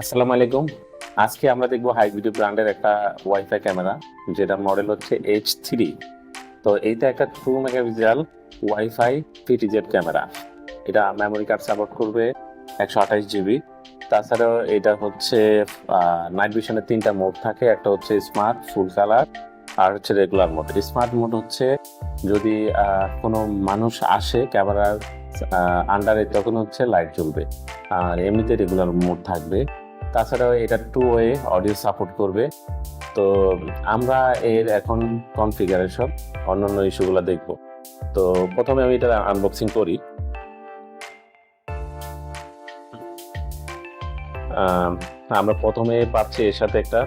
আসসালামু আলাইকুম। আজকে আমরা দেখব হাই ভিডিও ব্র্যান্ডের একটা ওয়াইফাই ক্যামেরা যেটা মডেল হচ্ছে এইচ থ্রি তো এইটা একটা two megapixel wifi PTZ camera এটা মেমোরি কার্ড সাপোর্ট করবে একশো আঠাশ জিবি তাছাড়াও এটা হচ্ছে নাইট ভিশনের তিনটা মোড থাকে। একটা হচ্ছে স্মার্ট ফুল কালার আর হচ্ছে রেগুলার মোড স্মার্ট মোড হচ্ছে যদি কোনো মানুষ আসে ক্যামেরার আন্ডারে তখন হচ্ছে লাইট জ্বলবে। আর এমনিতে রেগুলার মোড থাকবে। তাছাড়াও এটা টু ওয়ে অডিও সাপোর্ট করবে। তো আমরা এর এখন কনফিগারেশন অন্যান্য ইস্যুগুলো দেখব। তো প্রথমে আমি এটা আনবক্সিং করি। আমরা প্রথমে পাচ্ছি এর সাথে একটা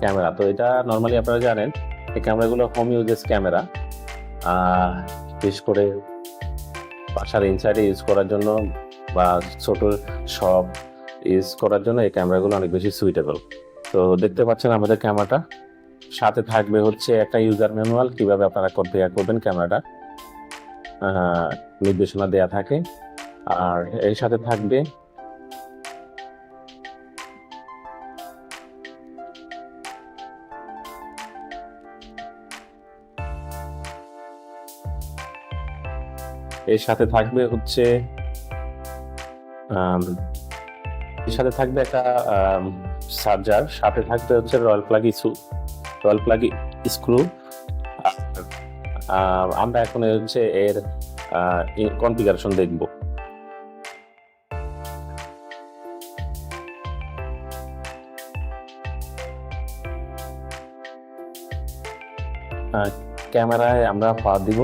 ক্যামেরা। তো এটা নর্মালি আপনারা জানেন, এই ক্যামেরাগুলো হোম ইউজেস ক্যামেরা। বিশেষ করে বাসার ইনসাইডে ইউজ করার জন্য বা ছোট সব ইউজ করার জন্য এই ক্যামেরাগুলো অনেক বেশি সুইটেবল তো দেখতে পাচ্ছেন আমাদের ক্যামেরাটা। সাথে থাকবে হচ্ছে একটা ইউজার ম্যানুয়াল কীভাবে আপনারা কনফিগার করবেন ক্যামেরাটা। নির্দেশনা দেয়া থাকে। আর এর সাথে থাকবে এর সাথে থাকবে হচ্ছে এর সাথে থাকবে একটা চার্জার সাথে থাকবে হচ্ছে royal plug issue royal plug screw. আমরা এখন হচ্ছে এর কনফিগারেশন দেখব। ক্যামেরায় আমরা পাওয়ার দিব।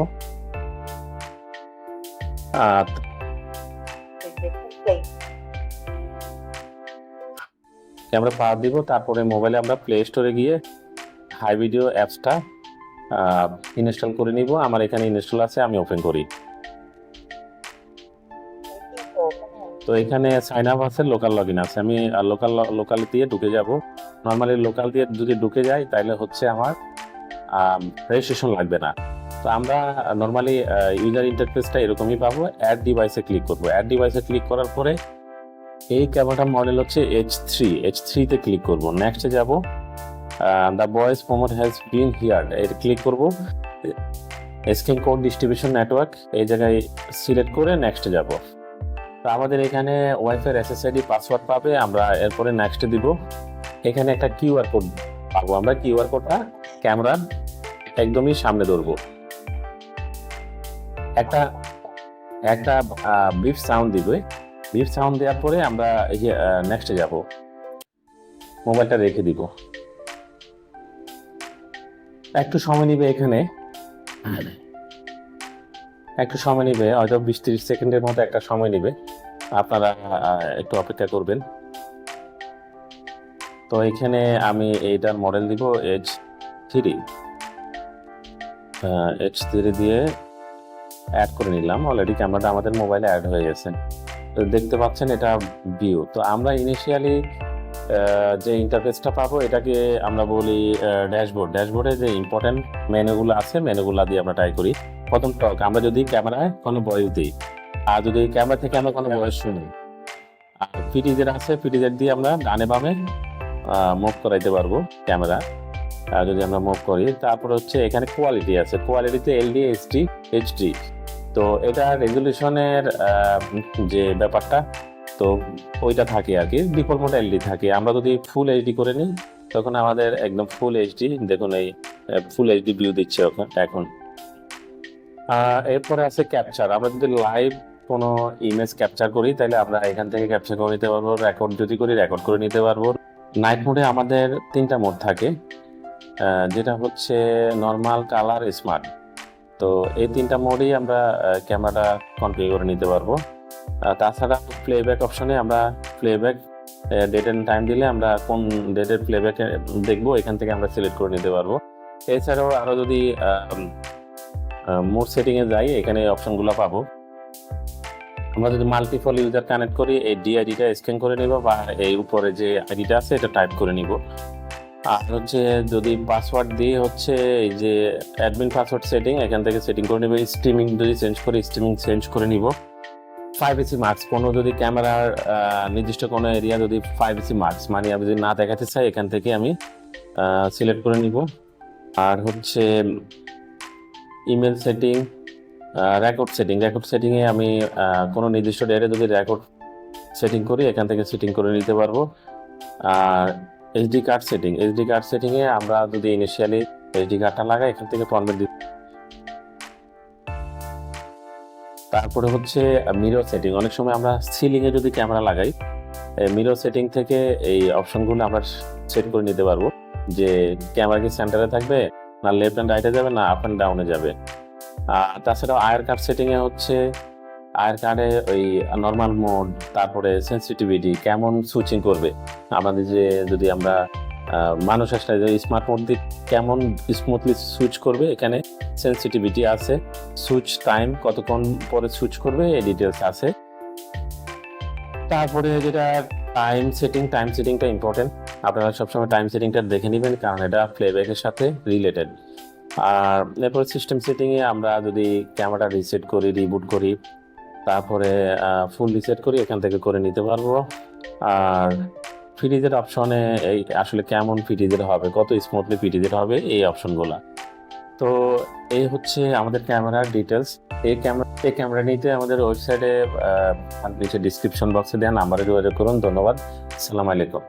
ক্যামেরা পাওয়ার দিব, তারপরে মোবাইলে আমরা প্লে স্টোরে গিয়ে হাই ভিডিও অ্যাপসটা ইনস্টল করে নিব। আমার এখানে ইনস্টল আছে, আমি ওপেন করি। তো এখানে সাইন আপ আছে লোকাল লগ ইন আছে। আমি লোকাল লোকাল দিয়ে ঢুকে যাব। নর্মালি লোকাল দিয়ে যদি ঢুকে যাই তাহলে হচ্ছে আমার রেজিস্ট্রেশন লাগবে না। তো আমরা নর্মালি ইউজার ইন্টারফেসটা এরকমই পাবো। অ্যাড ডিভাইসে ক্লিক করব। অ্যাড ডিভাইসে ক্লিক করার পরে এই ক্যামেরাটার মডেল হচ্ছে এইচ থ্রি এইচ থ্রিতে ক্লিক করব। নেক্সটে যাব। The voice prompt has been heard এর ক্লিক করব। স্ক্রিন কোড ডিস্ট্রিবিউশন নেটওয়ার্ক এই জায়গায় সিলেক্ট করে নেক্সটে যাব। তো আমাদের এখানে ওয়াইফাই এসএসআইডি পাসওয়ার্ড পাবে। আমরা এরপরে নেক্সটে দিব। এখানে একটা কিউআর কোড পাবো। আমরা কিউআর কোডটা ক্যামেরার একদমই সামনে ধরবো। একটা একটা বিফ সাউন্ড দিবে। বিফ সাউন্ড দেওয়ার পরে আমরা এই যে নেক্সটে যাব। মোবাইলটা রেখে দিব। একটু সময় নিবে এখানে। একটু সময় নিবে হয়তো বিশ তিরিশ সেকেন্ডের মতো একটা সময় নিবে। আপনারা একটু অপেক্ষা করবেন। তো এখানে আমি এইটার মডেল দিব এইচ থ্রি এইচ থ্রি দিয়ে অ্যাড করে নিলাম। অলরেডি ক্যামেরাটা আমাদের মোবাইলে অ্যাড হয়ে গেছে। দেখতে পাচ্ছেন এটা ভিউ তো আমরা ইনিশিয়ালি যে ইন্টারফেসটা পাবো, এটাকে আমরা বলি ড্যাশবোর্ড ড্যাশবোর্ডে যে ইম্পর্টেন্ট মেনুগুলো আছে, মেনুগুলো দিয়ে আমরা ট্রাই করি। প্রথম টক আমরা যদি ক্যামেরায় কোনো ভয়েস দিই, আর যদি ক্যামেরা থেকে আমরা কোনো ভয়েস শুনি, আর পিটিজের আছে পিটিজের দিয়ে আমরা ডানে বামে মুভ করাইতে পারব ক্যামেরা। যদি আমরা মুভ করি, তারপর হচ্ছে এখানে কোয়ালিটি আছে। কোয়ালিটিতে এলডি এইচডি এইচডি তো এটা রেজলিউশনের যে ব্যাপারটা, তো ওইটা থাকে আর কি ডিফল্ট মোড এলডি থাকে। আমরা যদি ফুল এইচডি করে নিই, তখন আমাদের একদম ফুল এইচডি দেখুন এই ফুল এইচডি ভিউ দিচ্ছে এখন। এরপরে আছে ক্যাপচার আমরা যদি লাইভ কোনো ইমেজ ক্যাপচার করি, তাহলে আমরা এখান থেকে ক্যাপচার করে নিতে পারব রেকর্ড যদি করি রেকর্ড করে নিতে পারব। নাইট মোডে আমাদের তিনটা মোড থাকে যেটা হচ্ছে নর্মাল কালার স্মার্ট তো এই তিনটা মোডেই আমরা ক্যামেরাটা কনফিগার করে নিতে পারব। তাছাড়া প্লেব্যাক অপশনে আমরা প্লেব্যাক ডেট অ্যান্ড টাইম দিলে আমরা কোন ডেটের প্লেব্যাক দেখব, এখান থেকে আমরা সিলেক্ট করে নিতে পারব। এছাড়াও আরও যদি মোড সেটিংয়ে যাই, এখানে অপশনগুলো পাবো। আমরা যদি মাল্টিপল ইউজার কানেক্ট করি, এই ডিআইডিটা স্ক্যান করে নিব বা এই উপরে যে আইডিটা আছে, এটা টাইপ করে নিব। আর হচ্ছে যদি পাসওয়ার্ড দিয়ে হচ্ছে এই যে অ্যাডমিন পাসওয়ার্ড সেটিং এখান থেকে সেটিং করে নিব স্ট্রিমিং যদি চেঞ্জ করে স্ট্রিমিং চেঞ্জ করে নিব। এসি মার্কস কোনো যদি ক্যামেরার নির্দিষ্ট কোনো এরিয়া যদি ফাইভ এসি মার্কস মানে আমি যদি না দেখাতে চাই, এখান থেকে আমি সিলেক্ট করে নিব। আর হচ্ছে email setting record setting record সেটিংয়ে আমি কোনো নির্দিষ্ট ডেটে যদি রেকর্ড সেটিং করি, এখান থেকে সেটিং করে নিতে পারব। আর HD card setting HD card সেটিংয়ে আমরা যদি ইনিশিয়ালি এইচডি কার্ডটা লাগাই, এখান থেকে ফর্মেট দিই তারপরে হচ্ছে মিরর সেটিং অনেক সময় আমরা সিলিংয়ে যদি ক্যামেরা লাগাই মিরর সেটিং থেকে এই অপশনগুলো আমরা সেট করে নিতে পারব। যে ক্যামেরা কি সেন্টারে থাকবে, না লেফট অ্যান্ড রাইটে যাবে, না আপ অ্যান্ড ডাউনে যাবে। আর তাছাড়াও আয়ার কার্ড সেটিংয়ে হচ্ছে আয়ার কার্ডে ওই নর্মাল মোড তারপরে সেন্সিটিভিটি কেমন সুইচিং করবে? আমাদের যে যদি আমরা মানুষ যে স্মার্ট মোড দিয়ে কেমন স্মুথলি সুইচ করবে, এখানে সেন্সিটিভিটি আছে সুইচ টাইম কতক্ষণ পরে সুইচ করবে, এই ডিটেলস আছে। তারপরে যেটা টাইম সেটিং টাইম সেটিংটা ইম্পর্টেন্ট আপনারা সবসময় টাইম সেটিংটা দেখে নেবেন, কারণ এটা প্লেব্যাকের সাথে রিলেটেড আর এরপরে সিস্টেম সেটিংয়ে আমরা যদি ক্যামেরা রিসেট করি রিবুট করি তারপরে ফুল রিসেট করি, এখান থেকে করে নিতে পারব। আর ফিটিজের অপশনে এই আসলে কেমন ফিটিজের হবে, কত স্মুথলি ফিটিজের হবে, এই অপশনগুলো তো এই হচ্ছে আমাদের ক্যামেরার ডিটেলস এই ক্যামেরা এই ক্যামেরা নিতে আমাদের ওয়েবসাইটে নিচে ডিসক্রিপশন বক্সে দেওয়া নাম্বারে যোগাযোগ করুন। ধন্যবাদ। আসসালামু আলাইকুম।